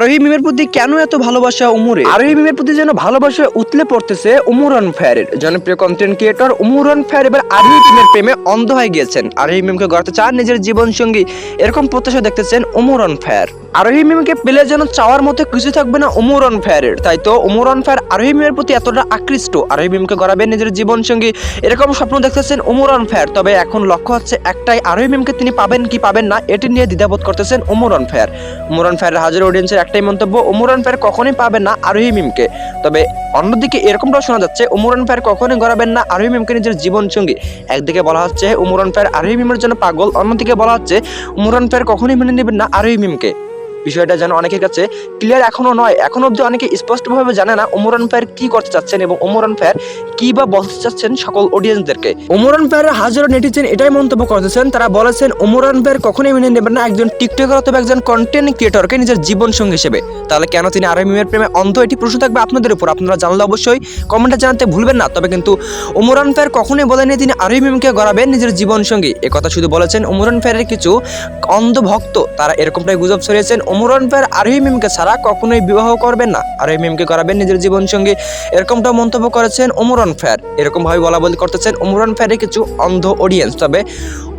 আরোহী মিমের প্রতি কেন এত ভালোবাসা উমরে আরোহী মিমের প্রতি যেন ভালোবাসা উতলে পড়তেছে উমরান ফায়ারের। জনপ্রিয় কন্টেন্ট ক্রিয়েটর উমরান ফায়ার এবার আরোহী মিমের প্রেমে অন্ধ হয়ে গিয়েছেন। আরোহী মিমকে গড়তে চান নিজের জীবন সঙ্গী এরকম প্রত্যাশা দেখতেছেন উমরান ফায়ার। আরোহী মিমকে পেলে যেন চাওয়ার মতো কিছু থাকবে না উমরান ফায়ারের। তাই তো উমরান ফায়ার আরোহী মিমের প্রতি এতটা আকৃষ্ট। আরোহী মিমকে গড়াবেন নিজের জীবন সঙ্গী এরকম স্বপ্ন দেখতেছেন উমরান ফায়ার। তবে এখন লক্ষ্য হচ্ছে একটাই, আরোহী মিমকে তিনি পাবেন কি পাবেন না, এটি নিয়ে দ্বিধাবোধ করতেছেন উমরান ফায়ার। উমরান ফায়ারের হাজার অডিয়েন্সের একটাই মন্তব্য উমরান ফায়ার কখনোই পাবেন না আরোহী মিমকে। তবে অন্যদিকে এরকমটাও শোনা যাচ্ছে, উমরান ফায়ার কখনোই গড়াবেন না আরোহী মিমকে নিজের জীবন সঙ্গী। একদিকে বলা হচ্ছে উমরান ফায়ার আরোহী মিমের জন্য পাগল, অন্যদিকে বলা হচ্ছে উমরান ফায়ার কখনোই মেনে নেবেন না আরোহী মিমকে। বিষয়টা যেন অনেকের কাছে ক্লিয়ার এখনও নয়। এখন অব্দি অনেকে স্পষ্টভাবে জানে না উমরান ফায়ার কি করতে চাচ্ছেন এবং উমরান ফায়ার কি বা বলতে চাচ্ছেন সকল অডিয়েন্সদেরকে উমরান ফায়ারের হাজারো নেটিজেন এটাই মন্তব্য করতেছেন তারা বলেছেন উমরান ফায়ার কখনোই মেনে নেবেন না একজন টিকটকার অথবা একজন কন্টেন্ট ক্রিয়েটরকে নিজের জীবন সঙ্গী হিসেবে। তাহলে কেন তিনি আরবি মিমের প্রেমে অন্ধ? এটি প্রশ্ন থাকবে আপনাদের উপর। আপনারা জানলে অবশ্যই কমেন্টে জানাতে ভুলবেন না। তবে কিন্তু উমরান ফায়ার কখনোই বলেনি তিনি আরবি মিমকে গড়াবেন নিজের জীবন সঙ্গী একথা শুধু বলেছেন উমরান ফায়ারের কিছু অন্ধ ভক্ত, তারা এরকমটাই গুজব ছড়িয়েছেন। উমরান ফায়ার আরবি মিমকে ছাড়া কখনোই বিবাহ করবেন না। আরবি মিমকে করাবেন নিজের জীবনসঙ্গী। এরকমটা মন্তব্য করেছেন অমরণ ফায়ার এরকমভাবে বলা বলি করতেছেন অমরণ ফায়ারের কিছু অন্ধ অডিয়েন্স তবে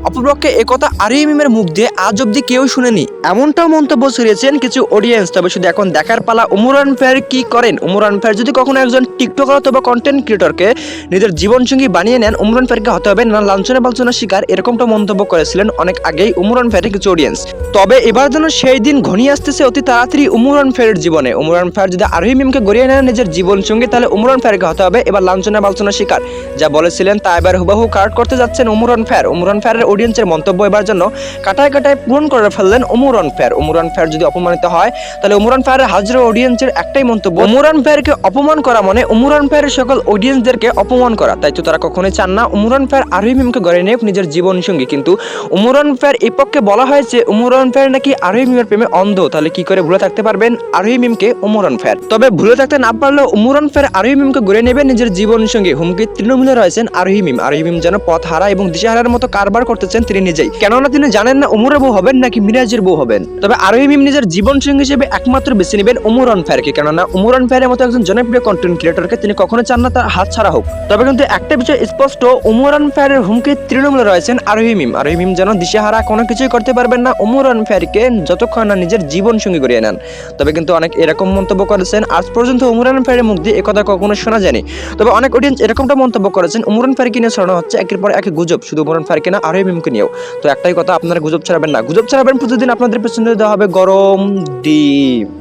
অপরপক্ষে একথা আরবি মিমের মুখ দিয়ে আজ অব্দি কেউ শুনেনি। এমনটাও মন্তব্য ছড়িয়েছেন কিছু অডিয়েন্স তবে শুধু এখন দেখার পালা উমরান ফায়ার কি করেন? উমরান ফায়ার যদি কখনো একজন টিকটকার অথবা কন্টেন্ট ক্রিয়েটরকে নিজের জীবনসঙ্গী বানিয়ে নেন উমরান ফায়ারকে হতে হবে না লাঞ্ছনা বাঞ্ছনা শিকার এরকমটা মন্তব্য করেছিলেন অনেক আগেই উমরান ফায়ারের কিছু অডিয়েন্স তবে এবার যেন সেই দিন ঘনিয়ে আসতেছে অতি তাড়াতাড়ি উমরান ফায়ারের জীবনে। উমরান ফায়ার যদি আরোহী মিমকে গড়িয়ে নেন নিজের জীবন সঙ্গী তাহলে উমরান ফায়ারকে হতে হবে এবার লাঞ্ছনা বাঞ্ছনা শিকার। যা বলেছিলেন তা এবার হুবাহু কার্ড করতে যাচ্ছেন উমরান ফায়ার উমরান ফায়ারের অডিয়েন্সের মন্তব্য এবার জন্য কাটায় কাটায় পূরণ করে ফেললেন উমরান ফায়ার উমরান ফায়ার যদি অপমানিত হয়, তাহলে উমরান ফায়ারের হাজারো অডিয়েন্সের একটাই মন্তব্য উমরান ফায়ারকে অপমান করা মানে উমরান ফায়ারের সকল অডিয়েন্সদেরকে অপমান করা। তাই তো তারা কখনোই চান না উমরান ফায়ার আরোহী মিমকে গড়ে নিয়ে নিজের জীবন সঙ্গী। কিন্তু উমরান ফায়ার এই পক্ষে বলা হয়েছে উমরান ফায়ার নাকি আরোহী মিমের প্রেমে অন্ধ। তাহলে কি করে ভুলে থাকতে পারবেন আরোহী মিমকে উমরান ফায়ার তবে ভুলে থাকতে না পারলেও উমরান ফায়ার আরোহী মিমকে গড়ে নেবে নিজের জীবন সঙ্গী। হুমকি তৃণমূলে রয়েছেন আরোহী মিম। আরোহী মিম যেন পথ হারা এবং দিশাহারার মতো কারবার করতেছেন তিনি নিজেই। কেননা তিনি জানেন না উমরের বউ হবেন নাকি মিরাজের বউ হবেন। তবে আরোহী মিম নিজের জীবন সঙ্গী হিসেবে একমাত্র বেছে নেবেন উমরান ফায়ারকে কেননা উমরান ফায়ারের মতো একজন জনপ্রিয় কন্টেন্ট ক্রিয়েটরকে তিনি কখনো চান না তার হাত ছাড়া হোক। তবে কিন্তু একটা বিষয় স্পষ্ট উমরান ফায়ারের হুমকি তৃণমূলে রয়েছেন আরোহী মিম আরোহী মিম যেন দিশাহারা কোনো কিছুই করতে পারবেন না উমরান ফায়ারকে যতক্ষণ না নিজের জীবন সঙ্গী করিয়ে নেন। তবে কিন্তু অনেক এরকম মন্তব্য করেছেন। আজ পর্যন্ত উমরান ফায়ারের মুখ দিয়ে একথা কখনো শোনা যায়নি। তবে অনেক অডিয়েন্স এরকমটা মন্তব্য করেছেন। উমরান ফায়ারকে নিয়ে ছড়ানো হচ্ছে একের পর এক গুজব। শুধু উমরান ফায়ারকে না আরোহী মিমকে নিয়েও। তো একটাই কথা, আপনারা গুজব ছাড়াবেন না। গুজব ছড়াবেন প্রতিদিন আপনাদের পেছনে দেওয়া হবে গরম ডিম।